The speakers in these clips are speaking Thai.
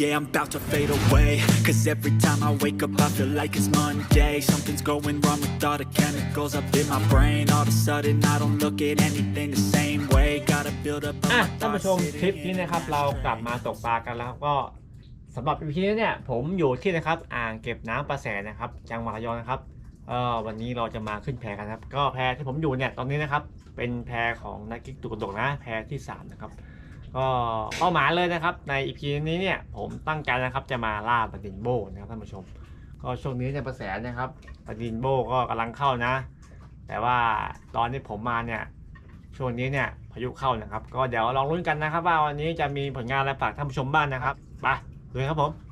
Yeah, I'm about to fade away Cause every time I wake up I feel like it's Monday Something's going wrong with all the chemicals up in my brain All of a sudden I don't look at anything the same way Gotta build up all อะ my ท่านผู้ thoughts ชม sit คลิป in นี้นะครับ เรากลับมาตกปลากันแล้วก็สำหรับ EP นี้เนี่ย ผมอยู่ที่นะครับอ่างเก็บน้ำประแสนะครับ จังหวัดระยองนะครับเอ่อวันนี้เราจะมาขึ้นแพกันครับ ก็แพที่ผมอยู่เนี่ยตอนนี้นะครับ เป็นแพของนักกิ๊กตุกกระดกนะแพที่สามนะครับ ก็เป้าหมายเลยนะครับ ใน EP นี้เนี่ยผมตั้งใจนะครับจะมาล่าปดินโบนะครับท่านผู้ชม ก็ช่วงนี้เนี่ยกระแสนะครับปดินโบก็กำลังเข้านะ แต่ว่าตอนที่ผมมาเนี่ยช่วงนี้เนี่ยพายุเข้านะครับ ก็เดี๋ยวลองลุ้นกันนะครับ ว่าวันนี้จะมีผลงานอะไรฝากท่านผู้ชมบ้างนะครับไปดูครับผม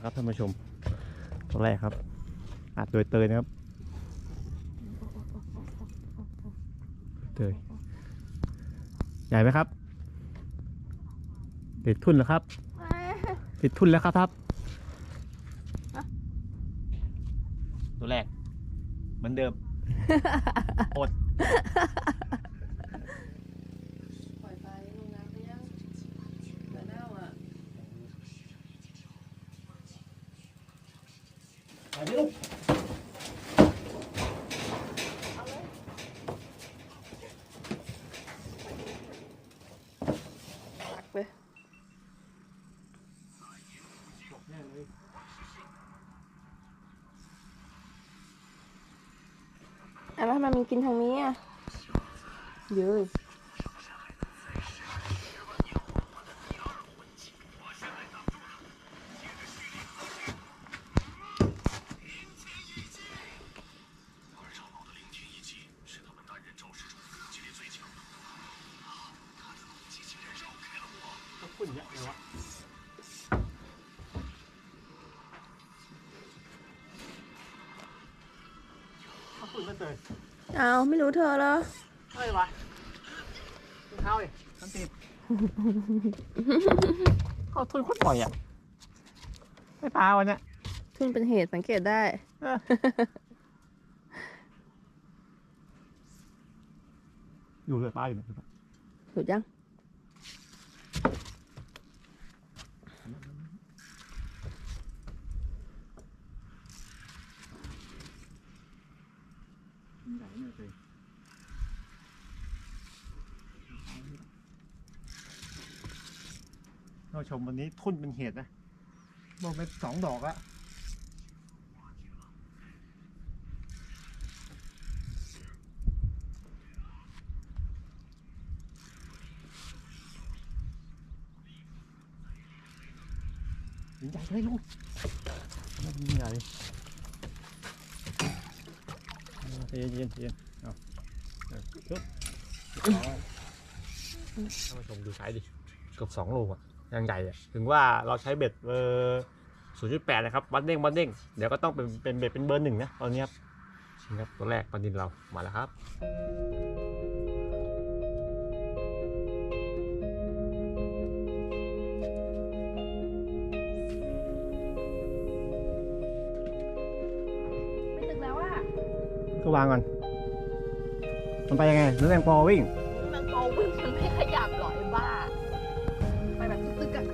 นะครับท่านผู้ชมตัวแรกครับอัดโดยเตยนะครับเตยใหญ่ไหมครับ ติดทุ่นแล้วครับ ติดทุ่นแล้วครับครับตัวแรกเหมือนเดิมอด ปล่อยไปลงน้ำไปยังเหลือเน่าอะ ตักไปอะ แล้วทำไมมันกินทางนี้อะเยอะ เอาทุ่นมาเตยเอาไม่รู้เธอเหรอเฮ้ยวะรองเท้าเลยน้ำตีนเขาทุนโคตรบ่อยอะไม่ปลาวันเนี้ยทุนเป็นเหตุสังเกตได้ เอออยู่เลยปลาอยู่เลยหลุดยัง เราชมวันนี้ทุ่นเป็นเหตุนะบอกไปสองดอกอะยิงใหญ่เลยลูกยิงใหญ่ เย็นเย็นเย็นเอาเอาชุบท่านผู้ชมดูไซส์ดิเกือบสองโลอะยังใหญ่อะถึงว่าเราใช้เบ็ดเบอร์ศูนย์จุดแปดนะครับวัดเด้งวัดเด้งเดี๋ยวก็ต้องเป็นเป็นเบ็ดเป็นเบอร์หนึ่งนะตอนนี้ครับนี่ครับตัวแรกปลาดินเรามาแล้วครับไม่ตึกแล้วอะก็วางก่อน มันไปยังไงหรือแรงพอวิ่งมันโกวิ่งมันไม่ขยับหรอไอ้บ้า ไปแบบตึกๆอะ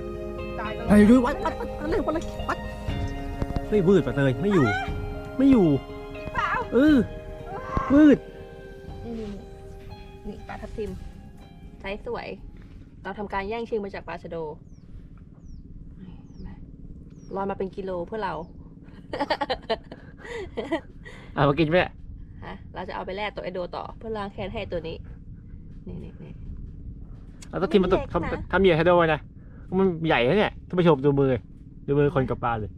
ตายแล้ว ไอ้ดูวัดวัดวัดวัดเลยวัดเลยวัดเฮ้ยวืดปะเตยไม่อยู่ ไม่อยู่เปล่า เออวืดนี่นี่นี่ปลาทับทิมไซส์สวย เราทำการแย่งชิงมาจากปลาชะโดนี่เห็นไหมลอยมาเป็นกิโลเพื่อเรา เอามากินไหม เนี่ยฮะเราจะเอาไปแลกตัวไอโดต่อเพื่อล้างแค้นให้ตัวนี้ นี่นี่นี่เราต้องทีมมันตกมันเล็กนะ ทำทำเหยื่อให้โดยนะมันใหญ่นะเนี่ยท่านผู้ชมดูมือดูมือคนกับปลาเลย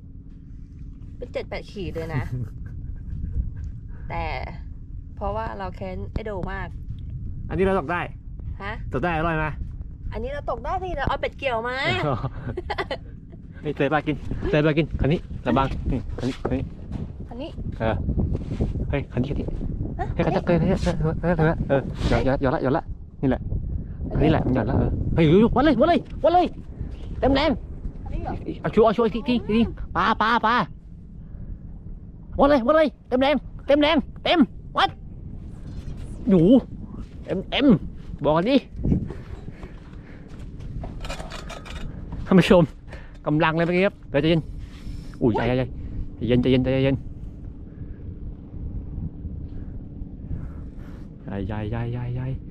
เป็นเจ็ดแปดขีดเลยนะ แต่เพราะว่าเราแค้นไอโดมาก อันนี้เราตกได้ฮะ ตกได้อร่อยไหมอันนี้เราตกได้สิเราเอาเป็ดเกี่ยวมา นี่เตยปลากินเตยปลากินคันนี้ระวังนี่คันนี้คันนี้อันนี้เออเฮ้ยคันนี้คันนี้ ฮะเฮ้ยคันนี้เตยเนี่ยเออเออเออเออหย่อนหย่อนหย่อนละหย่อนละนี่แหละคันนี้แหละมันหย่อนละเออเฮ้ยอยู่ๆวันเลยวันเลยวันเลยเต็มแรงอันนี้เหรอเอาชัวร์เอาชัวร์อีกทีอีกทีอีกทีปลาปลาปลาวันเลยวันเลยเต็มแรงเต็มแรงเต็มวัดหนูเต็มเต็มบอกกันดิท่านผู้ชมกำลังเลยเมื่อกี้ครับเดี๋ยวใจเย็นอุ้ยใจใจใจเย็นใจเย็นใจเย็น ใหญ่ใหญ่ใหญ่ใหญ่ใหญ่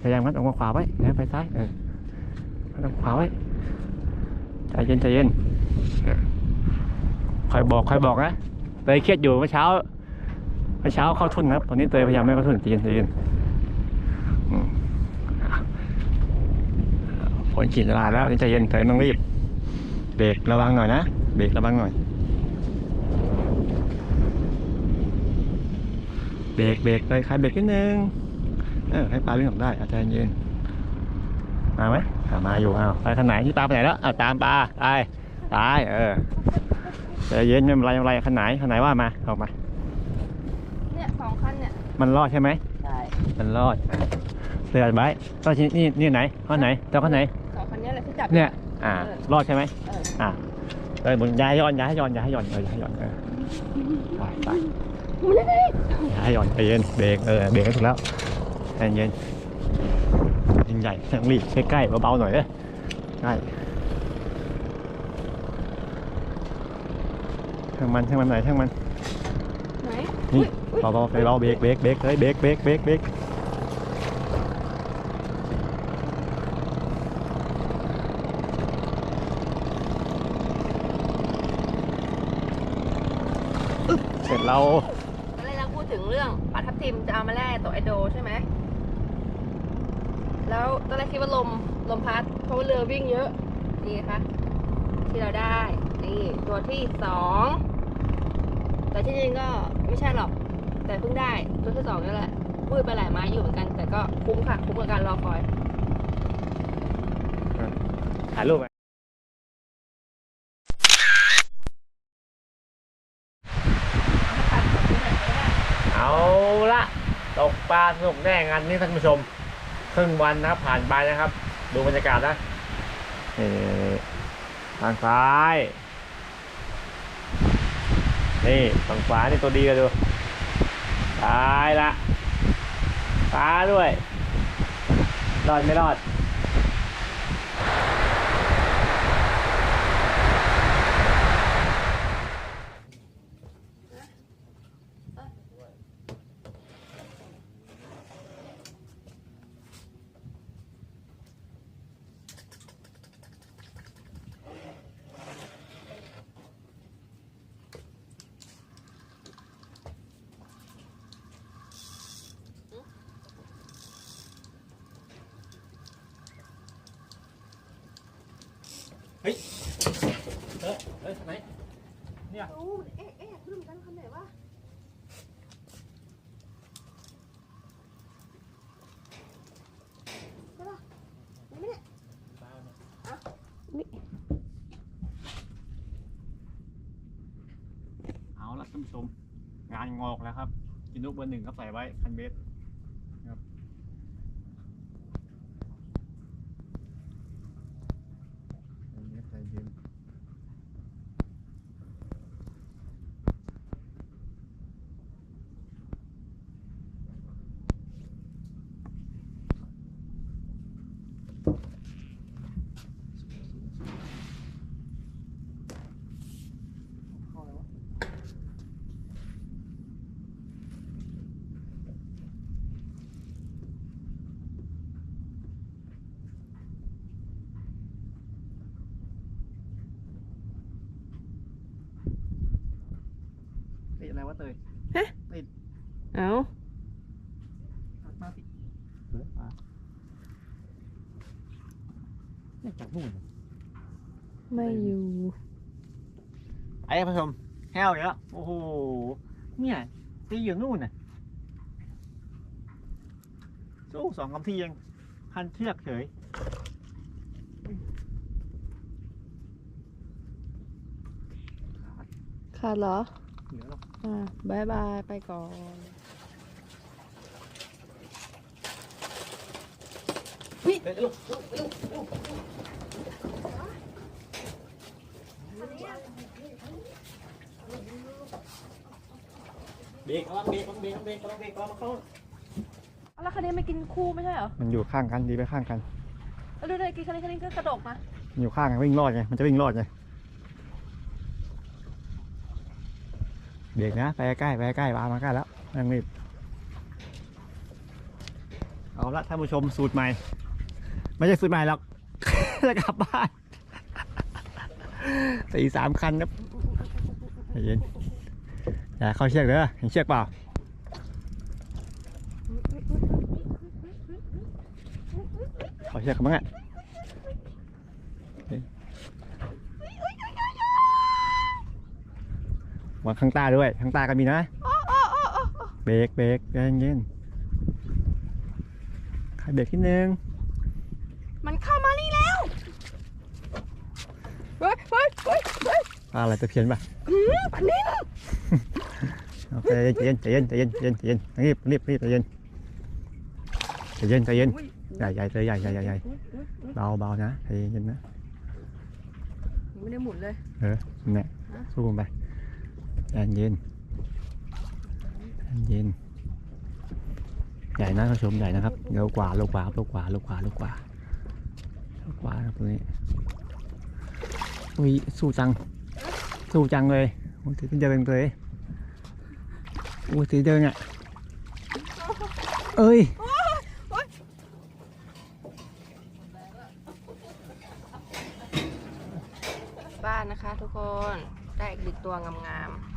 พยายามงัดออกมาขวาไว้อย่าให้ไปซ้ายเออทางขวาไว้ใจเย็นใจเย็นคอยบอกคอยบอกนะเตยเครียดอยู่เมื่อเช้าเมื่อเช้าเข้าทุนครับตอนนี้เตยพยายามไม่เข้าทุนใจเย็นใจเย็นผลขีดตลาดแล้วใจเย็นเตยต้องรีบเบรกระวังหน่อยนะเบรกระวังหน่อย เบรกเบรกเลยใครเบรกนิดนึงเออให้ปลาวิ่งออกได้อาจารย์เย็นมาไหมอะมาอยู่อ้าวไปทางไหนที่ปลาไปไหนแล้วอะตามปลาไปตายเออใจเย็นไม่เป็นไรไม่เป็นไรขางไหนขางไหนว่ามาออกมาเนี่ยสองคันเนี่ยมันรอดใช่ไหมใช่มันรอดอะเสือไว้ก็ที่นี่นี่ไหนข้อไหนเจ้าข้อไหนสองคันเนี้แหละที่จับเนี่ยอ่าเออรอดใช่ไหมเอออ่าเออหมุนย้ายย้อนย้ายย้อนย้ายย้อนเออย้ายย้อนเออไปไป ย้ายย้อนใจเย็นเบรกเออเบรกให้ถูกแล้วใจเย็นยิ่งใหญ่ต้องรีบใกล้ๆเบาๆหน่อยเด้อใกล้ช่างมันช่างมันไหนอยช่างมันไหนนี่เบาๆไปเบาเบรกเบรกเบรกเลยเบรกเบรกเบรกเบรกอึ๊บเสร็จเราตอนแรกเราพูดถึงเิมจะเอามาแล่ตัวไอโดใช่ไหม แล้วตอนแรกคิดว่าลมลมพัดเพราะว่าเรือวิ่งเยอะ นี่นะคะที่เราได้ นี่ตัวที่สอง แต่ที่จริงก็ไม่ใช่หรอก แต่เพิ่งได้ตัวที่สองนี่แหละพูดไปหลายไม้อยู่เหมือนกัน แต่ก็คุ้มค่ะ คุ้มกับการรอคอยถ่ายรูปไหมเอาละ ตกปลาสนุกแน่งานนี้ท่านผู้ชม ครึ่งวันนะครับผ่านไปนะครับ ดูบรรยากาศนะนี่ทางซ้าย นี่ฝั่งขวานี่ตัวดีเลยดูตายละปลาด้วย รอดไม่รอด เฮ้ยเออเฮ้ยทำไมโอ้เอ๊ะเอ๊ะรู้เหมือนกันคันไหนวะใช่ปะนี่ไม่เนี่ยอะนี่เอาละท่านผู้ชมงานงอกแล้วครับกินนุกเบอร์หนึ่งก็ใส่ไว้คันเบส เตยเอามาสิเออมาเนี่ยจากนู่นไม่อยู่ไอ้ผู้ชมแห้วเยอะโอ้โหเนี่ยตีอยู่นู่นน่ะสู้สองคำที่ยังพันเชือกเฉยขาดเหรอเหลือหรอกอ่า บายบายไปก่อนเฮ้ยลูกเบรกระวังเบรกระวังเบรกระวังเบรกระวังเบรกระวังเขาแล้วคันนี้ไม่กินคู่ไม่ใช่เหรอ มันอยู่ข้างกันดีไปข้างกันแล้วดูเลยกินคันนี้คันนี้ก็กระดกมามันอยู่ข้างกันวิ่งรอดไง มันจะวิ่งรอดไง เบรกนะไปใกล้ไปใกล้วามาใกล้แล้วไม่งรีบเอาละท่านผู้ชมสูตรใหม่ ไม่ใช่สูตรใหม่หรอกจะกลับบ้านสี่สามคันครับเย็นอย่าเข้าเชือกเด้อเห็นเชือกเปล่าเข้าเชือกกันบ้งอะ วางข้างใต้ด้วย ข้างใต้ก็มีนะเบรกเบรกใจเย็นๆขัดเบรกที่นึงมันเข้ามานี่แล้ว เฮ้ยเฮ้ยเฮ้ยเฮ้ยปลาอะไรตะเพียนป่ะหืมปันนี้โอเคใจเย็นใจเย็นใจเย็นใจเย็นใจเย็นรีบรีบรีบใจเย็นใจเย็นใจเย็นอุ้ยใหญ่ใหญ่เลยใหญ่ใหญ่ใหญ่ใหญ่อุ๊ยอุ๊ยอุ๊ยเบาเบานะใจเย็นนะ ไม่ได้หมุนเลย เออเนี่ยสู้มันไป ใจเย็นใจเย็น ใหญ่นะท่านผู้ชมใหญ่นะครับเร็วกว่าเร็วกว่าเร็วกว่าเร็วกว่าเร็วกว่าเร็วกว่าครับตรงนี้อุ้ยสู้จัง สู้จังเลยโอ้ยถือเดินเลยโอ้ยถือเดินอะเอ้ยบ้านนะคะทุกคนได้อีกหนึ่งตัวงามๆ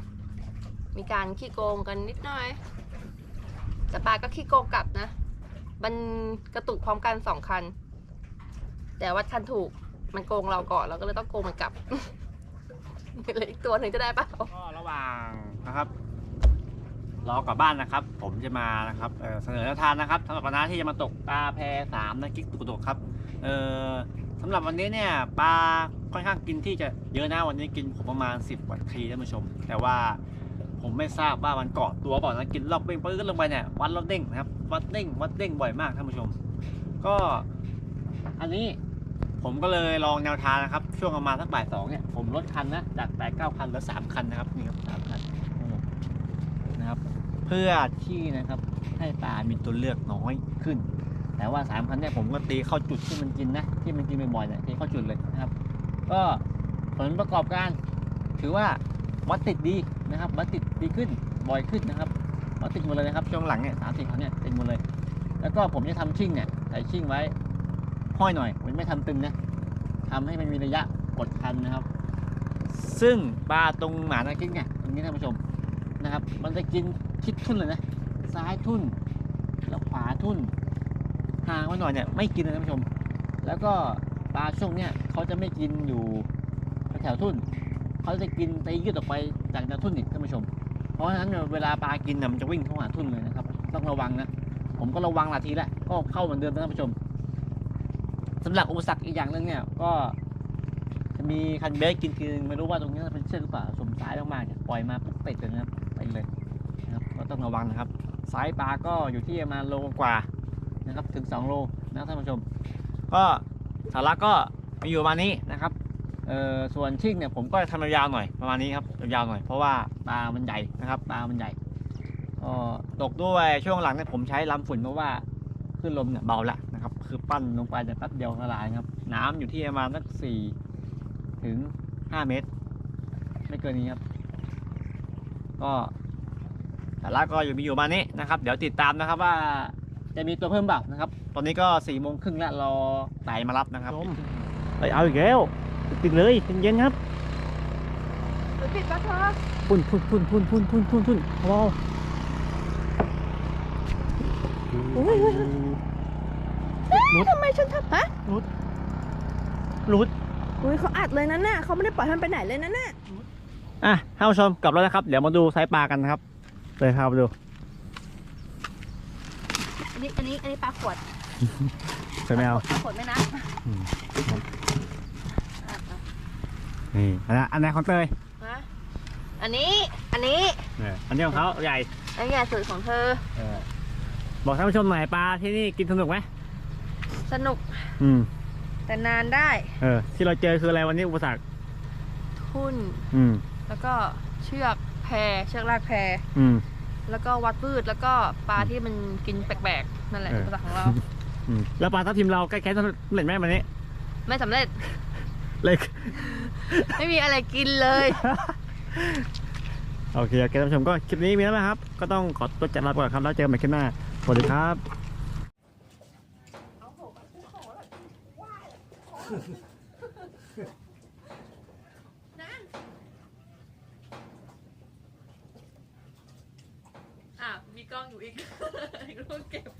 มีการขี้โกงกันนิดหน่อยแต่ปลาก็ขี้โกงกลับนะมันกระตุกพร้อมกันสองคัน แต่ว่าคันถูกมันโกงเราก่อนเราก็เลยต้องโกงมันกลับเหลืออีกตัวหนึ่งจะได้ปล่าก็ระหว่างนะครับรอกลับบ้านนะครับ ผมจะมานะครับเเสนอแนวทางนะครับสำหรับคณะที่จะมาตกปลาแพสามนะกิ๊กตุกตกครับเออสำหรับวันนี้เนี่ยปลาค่อนข้างกินที่จะเยอะนะวันนี้กินผมประมาณ 10กว่าทีท่านผู้ชม แต่ว่า ผมไม่ทราบว่ามันเกาะตัวเปล่านะกินรอบเด้งปื้ดลงไปเนี่ยวัดรอบเด้งนะครับ วัดเด้งวัดเด้งบ่อยมากท่านผู้ชม ก็ อันนี้ผมก็เลยลองแนวทางนะครับ ช่วงประมาณสักบ่ายสองเนี่ยผมลดคันนะจากแปดเก้าคันเหลือสามคันนะครับนี่ครับสามคันนะครับ เพื่อที่นะครับให้ปลามีตัวเลือกน้อยขึ้น แต่ว่าสามคันเนี่ยผมก็ตีเข้าจุดที่มันกินนะที่มันกินบ่อยๆเนี่ยตีเข้าจุดเลยนะครับ ก็ผลประกอบการถือว่า วัดติดดีนะครับวัดติดดีขึ้นบ่อยขึ้นนะครับวัดติดหมดเลยนะครับช่วงหลังเนี่ยสามสี่คันเนี่ยติดหมดเลย แล้วก็ผมจะทำชิ่งเนี่ยใส่ชิ่งไว้ห้อยหน่อยมันไม่ทำตึงนะทำให้มันมีระยะกดคันนะครับ ซึ่งปลาตรงหมานากิ๊กเนี่ยตรงนี้ท่านผู้ชมนะครับ มันจะกินชิดทุ่นเลยนะซ้ายทุ่นแล้วขวาทุ่นห่างไว้หน่อยเนี่ยไม่กินเลยท่านผู้ชม แล้วก็ปลาช่วงเนี้ยเขาจะไม่กินอยู่แถวทุ่น เขาจะกินตียืดออกไปจากแนวทุ่นอีกท่านผู้ชม เพราะฉะนั้นเวลาปลากินน่ะมันจะวิ่งเข้าหาทุ่นเลยนะครับ ต้องระวังนะผมก็ระวังหลายทีแล้วก็เข้าเหมือนเดิมนะท่านผู้ชมสำหรับอุปสรรคอีกอย่างหนึงเนี่ยก็จะมีคันเบสกินทีนึงไม่รู้ว่าตรงนี้เป็นเชือกหรือเปล่าสมซ้ายมากๆเนี่ยปล่อยมาปุ๊บติดเลยนะครับไปเลยนะครับก็ต้องระวังนะครับสายปลาก็อยู่ที่ประมาณโลกว่านะครับถึง 2 โลนะท่านผู้ชม ก็สาระก็มีอยู่ประมาณนี้นะครับ เอ่อส่วนชิ่งเนี่ยผมก็ทำยาวๆหน่อยประมาณนี้ครับยาวๆหน่อยเพราะว่าปลามันใหญ่นะครับปลามันใหญ่ก็ตกด้วยช่วงหลังเนี่ยผมใช้ลำฝุ่นเพราะว่าขึ้นลมเนี่ยเบาละนะครับ คือปั้นลงไปแต่แป๊บเดียวละลายครับ น้ำอยู่ที่ประมาณสักสี่ถึงห้าเมตร ไม่เกินนี้ครับ ก็แต่ละก็อยู่มีอยู่ประมาณนี้นะครับ เดี๋ยวติดตามนะครับว่าจะมีตัวเพิ่มเปล่านะครับ ตอนนี้ก็สี่โมงครึ่งแล้วรอไต่มารับนะครับเอ้ยเอาอีกแล้ว ติดเลยเย็นๆครับหรือปิดปะเธอพุ่นพุ่นพุ่นพุ่นพุ่นพุ่นพุ่นพุ่นว้าวอุ้ยอุ้ยอุ้ยทำไมฉันทำฮะรุดรุดอุ้ยเขาอัดเลยนั่นน่ะเขาไม่ได้ปล่อยให้มันไปไหนเลยนั่นน่ะอะท่านผู้ชมกลับแล้วนะครับ เดี๋ยวมาดูไซส์ปลากันนะครับเลยครับมาดูอันนี้อันนี้อันนี้ปลาขวดเคยไม่เอาปลาขวดไหมนะอืมอะอะ นี่อันนั้นอันนั้นของเตยฮะอันนี้ อันนี้เนี่ยอันนี้ของเขาใหญ่ อันนี้ใหญ่สุดของเธอบอกท่านผู้ชมหน่อยปลาที่นี่กินสนุกไหมสนุก อืม แต่นานได้ เออ ที่เราเจอคืออะไรวันนี้อุปสรรค ทุ่น อืม แล้วก็เชือกแพเชือกลากแพ อืม แล้วก็วัดพืช แล้วก็ปลาที่มันกินแปลกๆ นั่นแหละเออ อุปสรรคของเรา อืมแล้วปลาทับทิมเราใกล้แค่สำเร็จไหมวันนี้ ไม่สำเร็จ เลยไม่มีอะไรกินเลย โอเคโอเคท่านผู้ชมก็คลิปนี้มีแล้วนะครับ ก็ต้องขอตัวจัดลาไปก่อนครับ แล้วเจอกันใหม่คลิปหน้า สวัสดีครับ อะ มีกล้องอยู่อีกลูกเก็บ